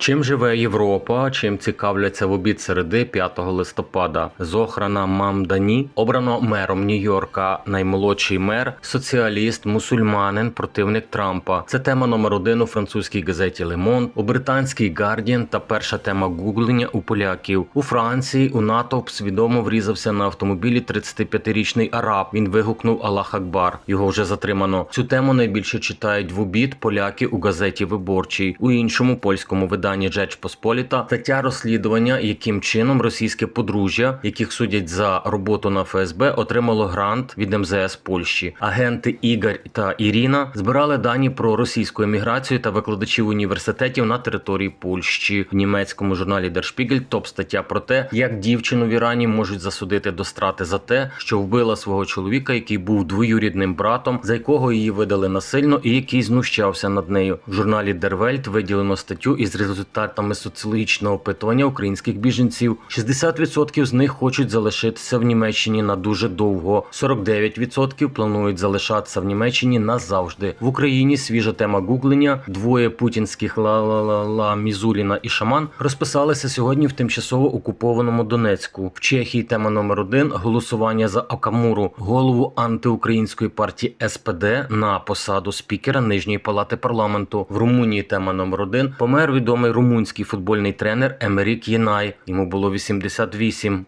Чим живе Європа? Чим цікавляться в обід середи 5 листопада? Зохрана Мамдані обрано мером Нью-Йорка. Наймолодший мер, соціаліст, мусульманин, противник Трампа. Це тема номер один у французькій газеті Лемон, у британській Guardian та перша тема гуглення у поляків. У Франції у натовп свідомо врізався на автомобілі 35-річний араб. Він вигукнув Аллах Акбар. Його вже затримано. Цю тему найбільше читають в обід поляки у газеті Виборчий. У іншому польському виданні Джеч Посполіта стаття розслідування, яким чином російське подружжя, яких судять за роботу на ФСБ, отримало грант від МЗС Польщі. Агенти Ігор та Ірина збирали дані про російську еміграцію та викладачів університетів на території Польщі. В німецькому журналі Der топ стаття про те, як дівчину в Ірані можуть засудити до страти за те, що вбила свого чоловіка, який був двоюрідним братом, за якого її видали насильно і який знущався над нею. В журналі Welt виділено статтю із результатами соціологічного опитування українських біженців. 60% з них хочуть залишитися в Німеччині на дуже довго. 49% планують залишатися в Німеччині назавжди. В Україні свіжа тема гуглення. Двоє путінських ла-ла-ла-ла Мізуліна і Шаман розписалися сьогодні в тимчасово окупованому Донецьку. В Чехії тема номер один голосування за Акамуру, голову антиукраїнської партії СПД на посаду спікера нижньої палати парламенту. В Румунії тема номер один помер відомий румунський футбольний тренер Емерік Єнай. Йому було 88.